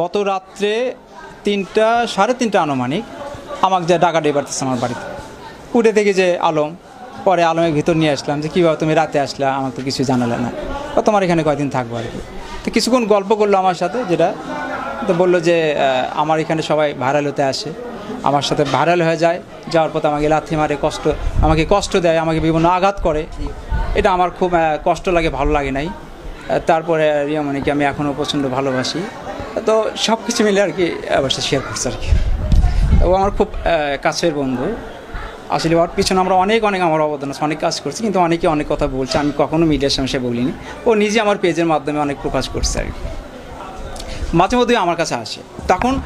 গত রাত্রে তিনটা, সাড়ে তিনটা আনুমানিক আমাকে যে ডাকা ডে বাড়তেছে আমার বাড়িতে। উঠে দেখি যে আলম, পরে আলমের ভিতর নিয়ে আসলাম যে, কীভাবে তুমি রাতে আসলে? আমাকে তো কিছু জানালে না। ও তোমার এখানে কয়দিন থাকব আর কি। তো কিছুক্ষণ গল্প করল আমার সাথে, যেটা তো বলল যে আমার এখানে সবাই ভাইরাল হতে আসে। আমার সাথে ভাইরাল হয়ে যায়। যাওয়ার পথে আমাকে লাথি মারে, কষ্ট, আমাকে কষ্ট দেয়, আমাকে বিভিন্ন আঘাত করে। এটা আমার খুব কষ্ট লাগে, ভালো লাগে নাই। তারপরে রিয়ামণিকে আমি এখনও প্রচণ্ড ভালোবাসি। তো সব কিছু মিলে আর কি অবশ্যই শেয়ার করছি আর কি। ও আমার খুব কাছের বন্ধু। আসলে ওর পিছনে আমরা অনেক অনেক আমার অবদান আছে, অনেক কাজ করছি, কিন্তু অনেকে অনেক কথা বলছে, আমি কখনো মিডিয়ার সামনে সে বলিনি। ও নিজে আমার পেজের মাধ্যমে অনেক প্রকাশ করছে আর কি। মাঝে মধ্যেই আমার কাছে আসে। তখন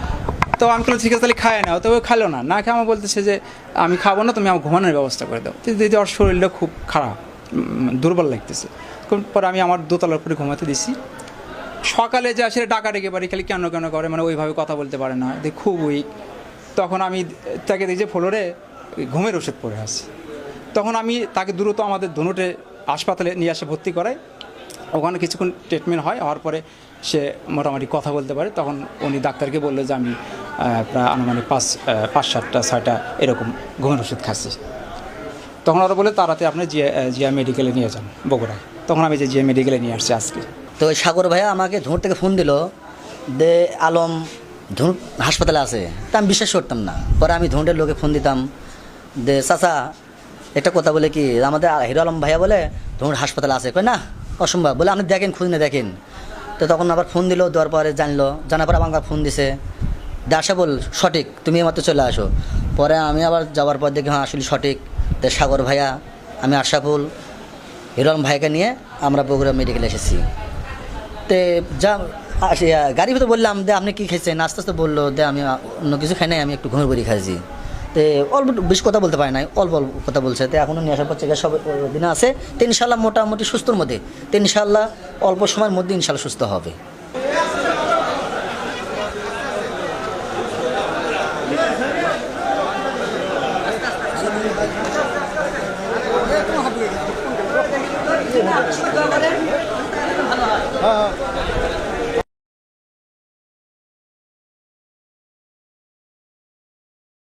তো আমি বললাম, ঠিক আছে, তাহলে খায় না। তো ও খালো না। না খেয়ে আমার বলতেছে যে, আমি খাব না, তুমি আমার ঘুমানোর ব্যবস্থা করে দাও। দিদি ওর শরীরটা খুব খারাপ দুর্বল লাগতেছে। পরে আমি আমার দোতলার উপরে ঘুমাতে দিছি। সকালে যে আসলে টাকা ডেকে পারি খালি কেন কেন করে মানে ওইভাবে কথা বলতে পারে না। দেখ খুব উইক তখন আমি তাকে দেখি যে ফ্লোরে ঘুমের ওষুধ পড়ে আছে। তখন আমি তাকে দ্রুত আমাদের ধনুটে হাসপাতালে নিয়ে আসে ভর্তি করাই। ওখানে কিছুক্ষণ ট্রিটমেন্ট হয়, হওয়ার পরে সে মোটামুটি কথা বলতে পারে। তখন উনি ডাক্তারকে বলল যে, আমি প্রায় আনুমানিক পাঁচ পাঁচ, সাতটা, ছয়টা এরকম ঘুমের ওষুধ খাচ্ছি। তখন ওরা বলে তাড়াতে আপনি জিয়া জিয়া মেডিকেলে নিয়ে যান, বগুড়ায়। তখন আমি যে জিয়া মেডিকেলে নিয়ে আসছি আজকে। তো সাগর ভাইয়া আমাকে ধুঁর থেকে ফোন দিল দে আলম ধুঁর হাসপাতালে আছে। তা আমি বিশ্বাস করতাম না। পরে আমি ধুঁড়ের লোকে ফোন দিতাম দে চাচা, একটা কথা বলে কি, আমাদের হিরো আলম ভাইয়া বলে ধুঁড় হাসপাতালে আছে। কই না, অসম্ভব। বলে, আপনি দেখেন, খুঁজ না দেখেন। তো তখন আবার ফোন দিল, দেওয়ার পরে জানলো। জানার পরে আমাকে ফোন দিছে। দে আশা বল, সঠিক, তুমি মাত্র চলে আসো। পরে আমি আবার যাওয়ার পর দেখি হ্যাঁ আসলে সঠিক। তো সাগর ভাইয়া, আমি আশাফুল, হিরো আলম ভাইকে নিয়ে আমরা বগুড়া মেডিকেলে এসেছি। তে যা গাড়ি ভিতরে বললাম, দে, আপনি কী খেয়েছেন? আস্তে আস্তে বলল, দে, আমি অন্য কিছু খাই নাই, আমি একটু ঘুমের বড়ি খাইছি। তে, অল্প, বেশ কথা বলতে পারে নাই, অল্প অল্প কথা বলছে। তো এখনও নিয়ে আসার পর চেকা সব দিন আছে। তিন ইনশাল্লাহ মোটামুটি সুস্থর মধ্যে। তিন ইনশাল্লাহ অল্প সময়ের মধ্যে ইনশাল্লাহ সুস্থ হবে।